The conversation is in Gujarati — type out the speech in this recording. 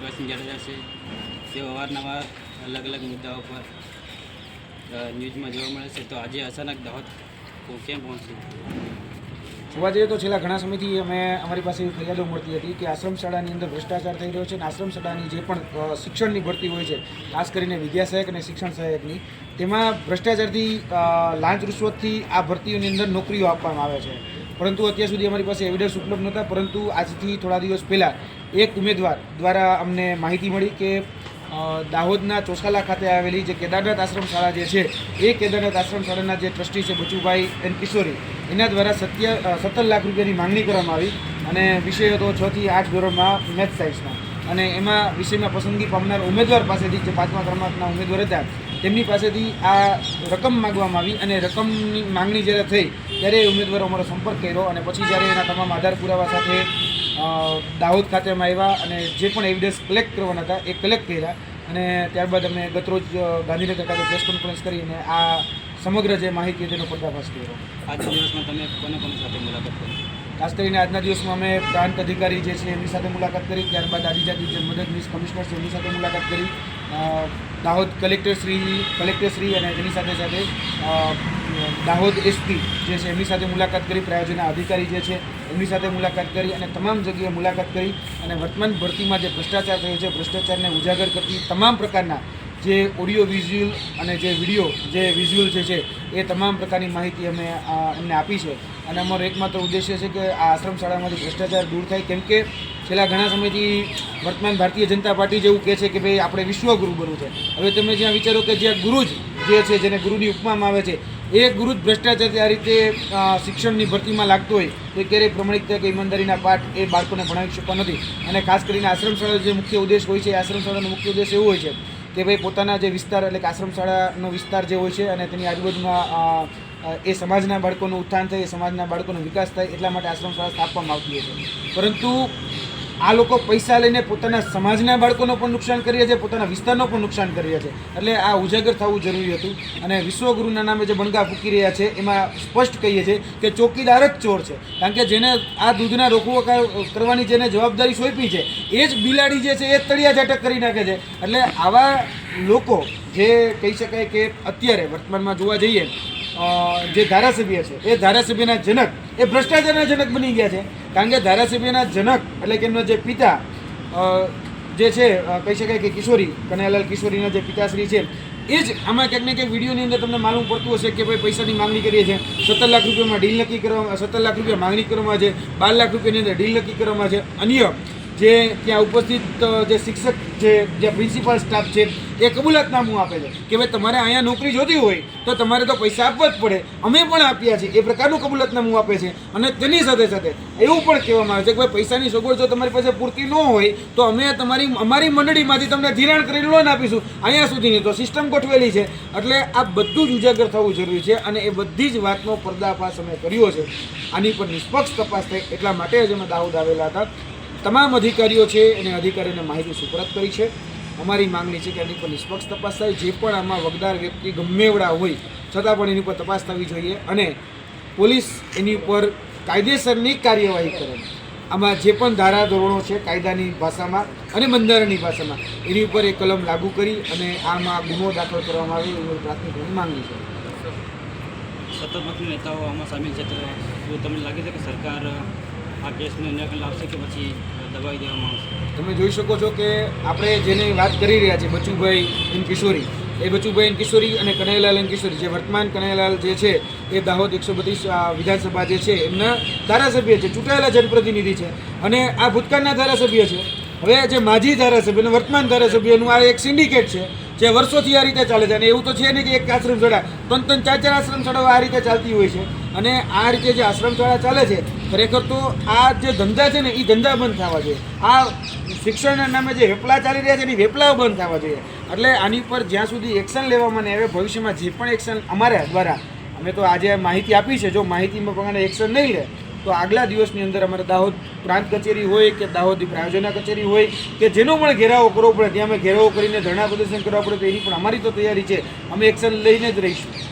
દીપકસિંહ જાડેજા છે, તેઓ અવારનવાર અલગ અલગ મુદ્દાઓ પર ન્યૂઝમાં જોવા મળે છે. તો આજે અચાનક દાહોદ કેમ પહોંચ્યું? જોવા જઈએ તો છેલ્લા ઘણા સમયથી અમે અમારી પાસે એવી ફરિયાદો મળતી હતી કે આશ્રમ શાળાની અંદર ભ્રષ્ટાચાર થઈ રહ્યો છે અને આશ્રમ શાળાની જે પણ શિક્ષણની ભરતી હોય છે, ખાસ કરીને વિદ્યા સહાયક અને શિક્ષણ સહાયકની, તેમાં ભ્રષ્ટાચારથી લાંચ રૂશ્વતથી આ ભરતીઓની અંદર નોકરીઓ આપવામાં આવે છે. પરંતુ અત્યાર સુધી અમારી પાસે એવિડન્સ ઉપલબ્ધ નહોતા, પરંતુ આજથી થોડા દિવસ પહેલાં એક ઉમેદવાર દ્વારા અમને માહિતી મળી કે દાહોદના ચોસાલા ખાતે આવેલી જે કેદારનાથ આશ્રમ શાળા જે છે, એ કેદારનાથ આશ્રમ શાળાના જે ટ્રસ્ટી છે બચુભાઈ એન કિશોરી, એના દ્વારા સત્ય સત્તર લાખ રૂપિયાની માંગણી કરવામાં આવી અને વિષય હતો છથી આઠ ધોરણમાં મેથ સાયન્સના અને એમાં વિષયમાં પસંદગી પામનાર ઉમેદવાર પાસેથી જે પાંચમા ક્રમાંકના ઉમેદવાર હતા, તેમની પાસેથી આ રકમ માગવામાં આવી અને રકમની માંગણી જ્યારે થઈ, ત્યારે એ ઉમેદવારો અમારો સંપર્ક કર્યો અને પછી જ્યારે એના તમામ આધાર પુરાવા સાથે દાહોદ ખાતેમાં આવ્યા અને જે પણ એવિડન્સ કલેક્ટ કરવાના હતા, એ કલેક્ટ કર્યા અને ત્યારબાદ અમે ગતરોજ ગાંધીનગર ખાતે પ્રેસ કોન્ફરન્સ કરીને આ સમગ્ર જે માહિતી હતી તેનો પર્દાફાશ કર્યો. આજના દિવસમાં તમે કોને કોની સાથે મુલાકાત કરી? ખાસ કરીને આજના દિવસમાં અમે પ્રાંત અધિકારી જે છે એમની સાથે મુલાકાત કરી, ત્યારબાદ આદિજાતિ જે મદદનીશ કમિશનર છે એમની સાથે મુલાકાત કરી. દાહોદ કલેક્ટર શ્રી કલેક્ટર શ્રી અને એની સાથે સાથે દાહોદ એસપી જે છે એમની સાથે મુલાકાત કરી, પ્રાયોજના અધિકારી જે છે એમની સાથે મુલાકાત કરી અને તમામ જગ્યાએ મુલાકાત કરી અને વર્તમાન ભરતીમાં જે ભ્રષ્ટાચાર થયો છે, ભ્રષ્ટાચારને ઉજાગર કરતી તમામ પ્રકારના જે ઓડિયો વિઝ્યુઅલ અને જે વીડિયો જે વિઝ્યુઅલ જે છે, એ તમામ પ્રકારની માહિતી અમે એમને આપી છે. અને અમારો એકમાત્ર ઉદ્દેશ્ય છે કે આ આશ્રમ શાળામાંથી ભ્રષ્ટાચાર દૂર થાય. કેમ કે છેલ્લા ઘણા સમયથી વર્તમાન ભારતીય જનતા પાર્ટી જેવું કહે છે કે ભાઈ આપણે વિશ્વગુરુ બનવું છે. હવે તમે જ્યાં વિચારો કે જ્યાં ગુરુ જ જે છે, જેને ગુરુની ઉપમામાં આવે છે, એ ગુરુ જ ભ્રષ્ટાચારથી આ રીતે શિક્ષણની ભરતીમાં લાગતો હોય, તો ક્યારેય પ્રમાણિકતા કે ઈમાનદારીના પાઠ એ બાળકોને ભણાવી શકતા નથી. અને ખાસ કરીને આશ્રમ શાળાનો જે મુખ્ય ઉદ્દેશ હોય છે આશ્રમ શાળાનો મુખ્ય ઉદ્દેશ એવો હોય છે કે ભાઈ પોતાના જે વિસ્તાર એટલે કે આશ્રમ શાળાનો વિસ્તાર જે હોય છે અને તેની આજુબાજુમાં એ સમાજના બાળકોનું ઉત્થાન થાય, એ સમાજના બાળકોનો વિકાસ થાય, એટલા માટે આશ્રમ શાળા સ્થાપવામાં આવતી હોય છે. પરંતુ આ લોકો પૈસા લઈને પોતાના સમાજના બાળકોનો પણ નુકસાન કરી રહ્યા છે, પોતાના વિસ્તારનો પણ નુકસાન કરી રહ્યા છે. એટલે આ ઉજાગર થવું જરૂરી હતું અને વિશ્વગુરુના નામે જે બણગા ફૂકી રહ્યા છે, એમાં સ્પષ્ટ કહીએ છીએ કે ચોકીદાર જ ચોર છે. કારણ કે જેને આ દૂધના રોકવો કરવાની જેને જવાબદારી સોંપી છે, એ જ બિલાડી જે છે, એ તળિયા ઝાટક કરી નાખે છે. એટલે આવા લોકો જે કહી શકાય કે અત્યારે વર્તમાનમાં જોવા જઈએ જે ધારાસભ્ય છે, એ ધારાસભ્યના જનક, એ ભ્રષ્ટાચારના જનક બની ગયા છે. કારણ કે ધારાસભ્યના જનક એટલે કે એમનો જે પિતા જે છે કહી શકાય કે કિશોરી, કનૈયાલાલ કિશોરીના જે પિતાશ્રી છે, એ જ આમાં ક્યાંક ને ક્યાંક વિડીયોની અંદર તમને માલુમ પડતું હશે કે ભાઈ પૈસાની માંગણી કરીએ છીએ. સત્તર લાખ રૂપિયામાં ડીલ નક્કી કરવામાં સત્તર લાખ રૂપિયા માંગણી કરવામાં છે, બાર લાખ રૂપિયાની અંદર ડીલ નક્કી કરવામાં છે. અન્ય જે ત્યાં ઉપસ્થિત જે શિક્ષક જે જે પ્રિન્સિપાલ સ્ટાફ છે, એ કબૂલાતનામું આપે છે કે ભાઈ તમારે અહીંયા નોકરી જોતી હોય તો તમારે તો પૈસા આપવા જ પડે. અમે પણ આપ્યા છે. એ પ્રકારનું કબૂલાતનામું આપે છે. અને તેની સાથે સાથે એવું પણ કહેવામાં આવે છે કે ભાઈ પૈસાની સગવડ જો તમારી પાસે પૂરતી ન હોય તો અમે તમારી, અમારી મંડળીમાંથી તમને ધિરાણ કરીને લોન આપીશું. અહીંયા સુધીની તો સિસ્ટમ ગોઠવેલી છે. એટલે આ બધું જ ઉજાગર થવું જરૂરી છે અને એ બધી જ વાતનો પર્દાફાશ અમે કર્યો છે. આની પર નિષ્પક્ષ તપાસ થાય એટલા માટે જ અમે દાહોદ આવેલા હતા. તમામ અધિકારીઓ છે એને અધિકારીઓને માહિતી સુપરત કરી છે. અમારી માંગણી છે કે એની પર નિષ્પક્ષ તપાસ થાય. જે પણ આમાં વગદાર વ્યક્તિ ગમે એવડા હોય, છતાં પણ એની પર તપાસ થવી જોઈએ અને પોલીસ એની ઉપર કાયદેસરની કાર્યવાહી કરે. આમાં જે પણ ધારાધોરણો છે, કાયદાની ભાષામાં અને બંધારણની ભાષામાં, એની ઉપર એ કલમ લાગુ કરી અને આમાં ગુનો દાખલ કરવામાં આવે એવી પ્રાથમિક માંગણી છે. સતત નેતાઓ આમાં સામેલ છે. તો તમને લાગે છે કે સરકાર આ કેસને નકલ લાવશે કે પછી દબાવી દેવામાં આવશે? તમે જોઈ શકો છો કે આપણે જેની વાત કરી રહ્યા છીએ, બચુભાઈ એન કિશોરી, એ બચુભાઈ એન કિશોરી અને કનૈયાલાલ એન કિશોરી, જે વર્તમાન કનૈયાલાલ જે છે, એ દાહોદ એકસો બત્રીસ વિધાનસભા જે છે, એમના ધારાસભ્ય છે, ચૂંટાયેલા જનપ્રતિનિધિ છે અને આ ભૂતકાળના ધારાસભ્ય છે. હવે જે માજી ધારાસભ્ય અને વર્તમાન ધારાસભ્યનું આ એક સિન્ડિકેટ છે, જે વર્ષોથી આ રીતે ચાલે છે અને એવું તો છે નહીં કે એક આશ્રમ શાળા, ત્રણ ત્રણ ચાર ચાર આશ્રમ શાળાઓ આ રીતે ચાલતી હોય છે અને આ રીતે જે આશ્રમ શાળા ચાલે છે ખરેખર તો આ જે ધંધા છે ને એ ધંધા બંધ થવા જોઈએ. આ શિક્ષણના નામે જે વેપલા ચાલી રહ્યા છે એની વેપલાઓ બંધ થવા જોઈએ. એટલે આની પર જ્યાં સુધી એક્શન લેવામાં નહીં આવે, ભવિષ્યમાં જે પણ એક્શન અમારા દ્વારા, અમે તો આજે માહિતી આપી છે, જો માહિતીમાં પ્રમાણે એક્શન નહીં લે તો આગલા દિવસની અંદર અમારે દાહોદ પ્રાંત કચેરી હોય કે દાહોદની પ્રાયોજના કચેરી હોય કે જેનો પણ ઘેરાવો કરવો પડે, ત્યાં અમે ઘેરાવો કરીને ધરણા પ્રદર્શન કરવા પડે, તો એની પણ અમારી તો તૈયારી છે. અમે એક્શન લઈને જ રહીશું.